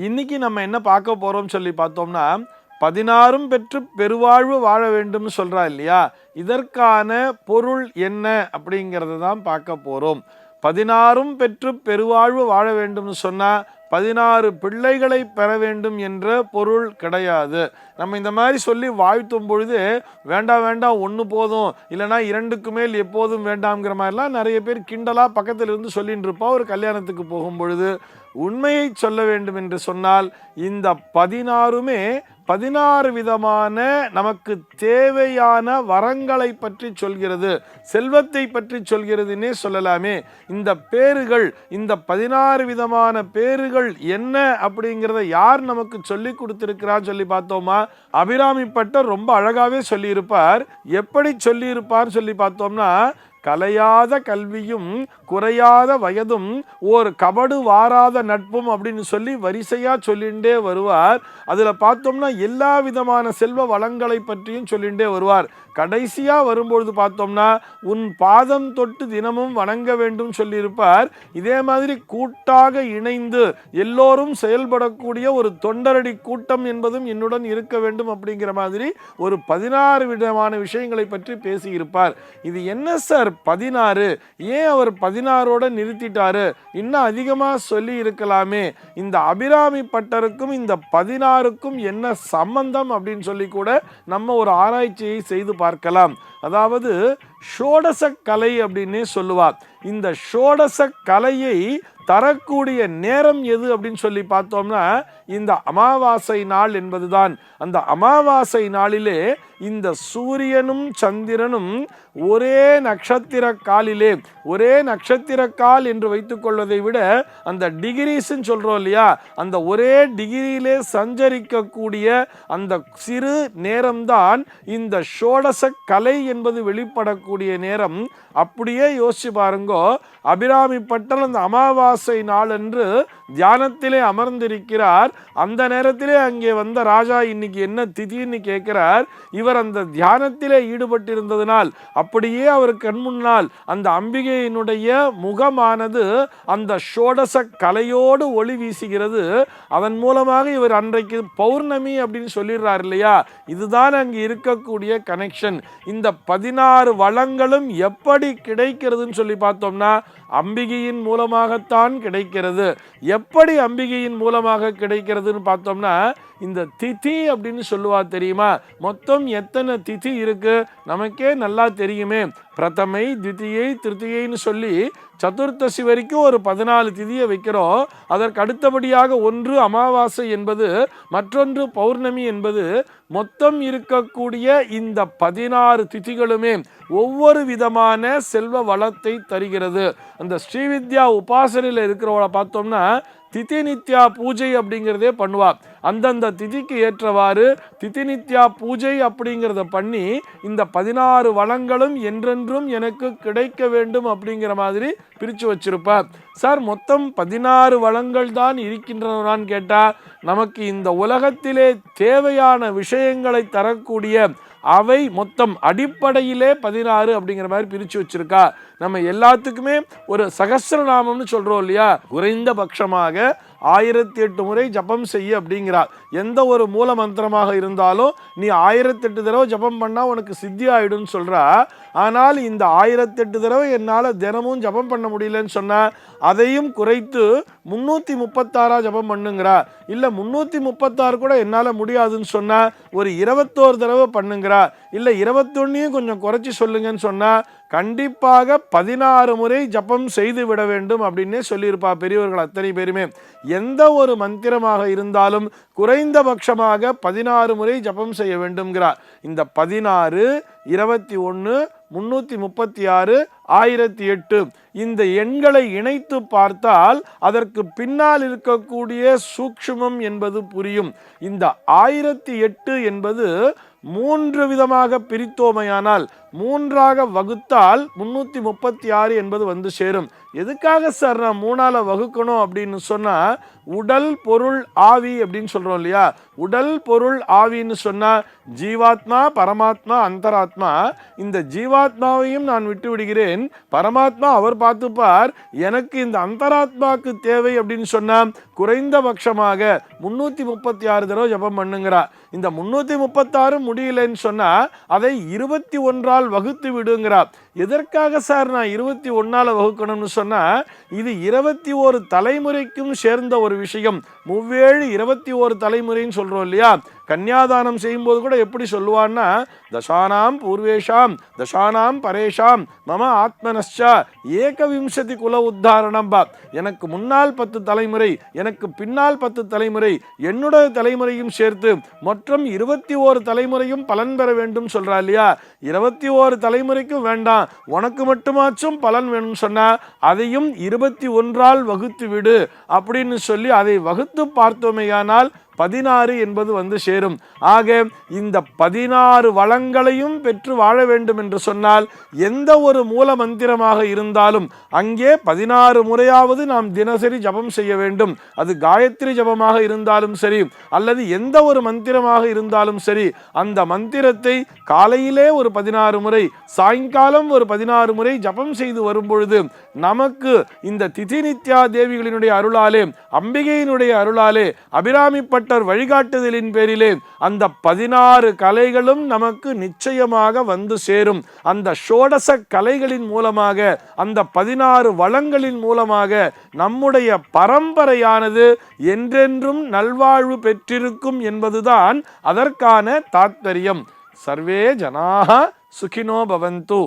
இன்னைக்கு நம்ம என்ன பார்க்க போகிறோம் சொல்லி பார்த்தோம்னா பதினாறும் பெற்று பெருவாழ்வு வாழ வேண்டும்னு சொல்கிறா இல்லையா? இதற்கான பொருள் என்ன அப்படிங்கிறத தான் பார்க்க போகிறோம் பதினாறும் பெற்று பெருவாழ்வு வாழ வேண்டும்னு சொன்னால் பதினாறு பிள்ளைகளை பெற வேண்டும் என்ற பொருள் கிடையாது. நம்ம இந்த மாதிரி சொல்லி வாழ்த்தும் பொழுது வேண்டாம் வேண்டாம் ஒன்று போதும் இல்லைனா இரண்டுக்கு மேல் எப்போதும் வேண்டாம்ங்கிற மாதிரிலாம் நிறைய பேர் கிண்டலாக பக்கத்தில் இருந்து சொல்லிட்டு இருப்போம். ஒரு கல்யாணத்துக்கு போகும் பொழுது உண்மையை சொல்ல வேண்டும் என்று சொன்னால் இந்த பதினாறுமே பதினாறு விதமான நமக்கு தேவையான வரங்களை பற்றி சொல்கிறது செல்வத்தை பற்றி சொல்கிறதுன்னே சொல்லலாமே. இந்த பேறுகள் இந்த பதினாறு விதமான பேறுகள் என்ன அப்படிங்கிறத யார் நமக்கு சொல்லி கொடுத்திருக்கிறார் சொல்லி பார்த்தோமா? அபிராமி ரொம்ப அழகாகவே சொல்லியிருப்பார். எப்படி சொல்லியிருப்பார் சொல்லி பார்த்தோம்னா கலையாத கல்வியும் குறையாத வயதும் ஓர் கபடு வாராத நட்பும் அப்படின்னு சொல்லி வரிசையாக சொல்லிண்டே வருவார். அதில் பார்த்தோம்னா எல்லா விதமான செல்வ வளங்களை பற்றியும் சொல்லிண்டே வருவார். கடைசியாக வரும்பொழுது பார்த்தோம்னா உன் பாதம் தொட்டு தினமும் வணங்க வேண்டும் சொல்லியிருப்பார். இதே மாதிரி கூட்டாக இணைந்து எல்லோரும் செயல்படக்கூடிய ஒரு தொண்டரடி கூட்டம் என்பதும் என்னுடன் இருக்க வேண்டும் அப்படிங்கிற மாதிரி ஒரு பதினாறு விதமான விஷயங்களை பற்றி பேசியிருப்பார். இது என்ன சார்? பதினாறு. ஏன் அவர் பதினாறோட நிறுத்திட்டாரு? இன்னும் அதிகமாக சொல்லி இருக்கலாமே. இந்த அபிராமி பட்டருக்கும் இந்த பதினாறுக்கும் என்ன சம்பந்தம் அப்படின்னு சொல்லி கூட நம்ம ஒரு ஆராய்ச்சியை செய்து பார்க்கலாம். அதாவது ஷோடச கலை அப்படின்னே சொல்லுவார். இந்த ஷோடச கலையை தரக்கூடிய நேரம் எது அப்படின்னு சொல்லி பார்த்தோம்னா இந்த அமாவாசை நாள் என்பதுதான். அந்த அமாவாசை நாளிலே இந்த சூரியனும் சந்திரனும் ஒரே நட்சத்திர காலிலே ஒரே நட்சத்திர கால் என்று வைத்துக்கொள்வதை விட அந்த டிகிரிஸ்ன்னு சொல்றோம் இல்லையா அந்த ஒரே டிகிரியிலே சஞ்சரிக்கக்கூடிய அந்த சிறு நேரம்தான் இந்த ஷோடச கலை என்பது வெளிப்படக்கூடிய நேரம். அப்படியே யோசிச்சு பாருங்கோ. அபிராமி பட்டல் அந்த அமாவாசை நாளன்று தியானத்திலே அமர்ந்திருக்கிறார். அந்த நேரத்திலே அங்கே வந்த ராஜா இன்னைக்கு என்ன திதின்னு கேட்கிறார். இவர் அந்த தியானத்திலே ஈடுபட்டிருந்ததினால் அப்படியே அவர் கண் முன்னால் அந்த அம்பிகையினுடைய முகமானது அந்த ஷோடச கலையோடு ஒளி வீசுகிறது. அதன் மூலமாக இவர் அன்றைக்கு பௌர்ணமி அப்படின்னு சொல்லிடுறார் இல்லையா? இதுதான் அங்கு இருக்கக்கூடிய கனெக்ஷன் இந்த பதினாறு வளங்களும் எப்படி கிடைக்கிறதுன்னு சொல்லி பார்த்தோம்னா அம்பிகையின் மூலமாகத்தான் கிடைக்கிறது. எப்படி அம்பிகையின் மூலமாக கிடைக்கிறதுன்னு பார்த்தோம்னா இந்த திதி அப்படின்னு சொல்லுவா தெரியுமா? மொத்தம் எத்தனை திதி இருக்கு? நமக்கே நல்லா தெரியுமே. பிரதமை தித்தியை திருத்தியைன்னு சொல்லி சதுர்த்தசி வரைக்கும் ஒரு பதினாலு திதியை வைக்கிறோம். அதற்கு அடுத்தபடியாக ஒன்று அமாவாசை என்பது மற்றொன்று பௌர்ணமி என்பது மொத்தம் இருக்கக்கூடிய இந்த பதினாறு திதிகளுமே ஒவ்வொரு விதமான செல்வ வளத்தை தருகிறது. அந்த ஸ்ரீவித்யா உபாசனையில் இருக்கிறவளை பார்த்தோம்னா திதி நித்யா பூஜை அப்படிங்கிறதே பண்ணுவா. அந்தந்த திதிக்கு ஏற்றவாறு திதி நித்யா பூஜை அப்படிங்கிறத பண்ணி இந்த பதினாறு வளங்களும் என்றென்றும் எனக்கு கிடைக்க வேண்டும் அப்படிங்கிற மாதிரி பிரித்து வச்சிருப்பார் சார் மொத்தம் பதினாறு வளங்கள் தான் இருக்கின்றனான்னு கேட்டால் நமக்கு இந்த உலகத்திலே தேவையான விஷயங்களை தரக்கூடிய அவை மொத்தம் அடிப்படையிலே பதினாறு அப்படிங்கிற மாதிரி பிரித்து வச்சிருக்கா. நம்ம எல்லாத்துக்குமே ஒரு சகசிரநாமம்னு சொல்கிறோம் இல்லையா? குறைந்தபட்சமாக ஆயிரத்தி எட்டு முறை ஜபம் செய்ய அப்படிங்கிறார். எந்த ஒரு மூல மந்திரமாக இருந்தாலும் நீ ஆயிரத்தி எட்டு தடவை ஜபம் பண்ணால் உனக்கு சித்தி ஆயிடும்னு சொல்கிறா ஆனால் இந்த ஆயிரத்தெட்டு தடவை என்னால் தினமும் ஜபம் பண்ண முடியலன்னு சொன்னால் அதையும் குறைத்து முந்நூற்றி முப்பத்தாறாக ஜபம் பண்ணுங்கிறா இல்லை முந்நூற்றி முப்பத்தாறு கூட என்னால் முடியாதுன்னு சொன்னால் ஒரு இருபத்தோரு தடவை பண்ணுங்கிறா இல்லை இருபத்தொன்னையும் கொஞ்சம் குறைச்சி சொல்லுங்கன்னு சொன்னால் கண்டிப்பாக பதினாறு முறை ஜபம் செய்து விட வேண்டும் அப்படின்னே சொல்லியிருப்பா பெரியவர்கள் அத்தனை பேருமே. எந்த ஒரு மந்திரமாக இருந்தாலும் குறைந்தபட்சமாக பதினாறு முறை ஜபம் செய்ய வேண்டும்ங்கிறார். இந்த பதினாறு இருபத்தி ஒன்று முன்னூற்றி முப்பத்தி ஆறு ஆயிரத்தி எட்டு. இந்த எண்களை இணைத்து பார்த்தால் அதற்கு பின்னால் இருக்கக்கூடிய சூக்ஷ்மம் என்பது புரியும். இந்த ஆயிரத்தி எட்டு என்பது மூன்று விதமாக பிரித்தோமையானால் மூன்றாக வகுத்தால் முன்னூற்றி முப்பத்தி ஆறு என்பது வந்து சேரும். எதுக்காக சார் நான் மூணால் வகுக்கணும் அப்படின்னு சொன்னால் உடல் பொருள் ஆவி அப்படின்னு சொல்கிறோம் இல்லையா? உடல் பொருள் ஆவின்னு சொன்னால் ஜீவாத்மா பரமாத்மா அந்தராத்மா. இந்த ஜீவாத்மாவையும் நான் விட்டு விடுகிறேன் பரமாத்மா அவர் பார்த்துப்பார். எனக்கு இந்த அந்தராத்மாக்கு தேவை அப்படின்னு சொன்னால் குறைந்தபட்சமாக முந்நூற்றி முப்பத்தி ஆறு தடவை ஜபம் பண்ணுங்கிறா. இந்த முந்நூற்றி முப்பத்தாறு முடியலன்னு சொன்னால் அதை இருபத்தி ஒன்றால் வகுத்து விடுங்கிறா எதற்காக சார் நான் இருபத்தி ஒன்றால் வகுக்கணும்னு சொன்னால் இது இருபத்தி ஒரு தலைமுறைக்கும் சேர்ந்த ஒரு விஷயம். முவ்வேழு இருபத்தி ஒரு தலைமுறைன்னு சொல்கிறோம் இல்லையா? கன்னியாதானம் செய்யும்போது கூட எப்படி சொல்லுவான்னா தசானாம் பூர்வேஷாம் தசானாம் பரேஷாம் மம ஆத்மனஷா ஏகவிம்சதி குல உத்தாரணம் பா. எனக்கு முன்னால் பத்து தலைமுறை எனக்கு பின்னால் பத்து தலைமுறை என்னுடைய தலைமுறையும் சேர்த்து மற்றும் இருபத்தி ஓரு தலைமுறையும் பலன் பெற வேண்டும் சொல்கிறா இல்லையா? இருபத்தி ஓரு தலைமுறைக்கும் வேண்டாம். உனக்கு மட்டுமாச்சும் பலன் வேணும்னு சொன்னால் அதையும் இருபத்தி ஒன்றால் வகுத்து விடு அப்படின்னு சொல்லி அதை வகுத்து பார்த்தோமேயானால் பதினாறு என்பது வந்து சேரும். ஆக இந்த பதினாறு வளங்களையும் பெற்று வாழ வேண்டும் என்று சொன்னால் எந்த ஒரு மூல மந்திரமாக இருந்தாலும் அங்கே பதினாறு முறையாவது நாம் தினசரி ஜபம் செய்ய வேண்டும். அது காயத்ரி ஜபமாக இருந்தாலும் சரி அல்லது எந்த ஒரு மந்திரமாக இருந்தாலும் சரி அந்த மந்திரத்தை காலையிலே ஒரு பதினாறு முறை சாயங்காலம் ஒரு பதினாறு முறை ஜபம் செய்து வரும் பொழுது நமக்கு இந்த திதி நித்யா தேவிகளினுடைய அருளாலே அம்பிகையினுடைய அருளாலே அபிராமிப்பட்டர் வழிகாட்டுதலின் பேரிலே அந்த பதினாறு கலைகளும் நமக்கு நிச்சயமாக வந்து சேரும். அந்த ஷோடச கலைகளின் மூலமாக அந்த பதினாறு வளங்களின் மூலமாக நம்முடைய பரம்பரையானது என்றென்றும் நல்வாழ்வு பெற்றிருக்கும் என்பதுதான் அதற்கான தாத்பரியம். சர்வே ஜனாக சுகினோ பவந்து.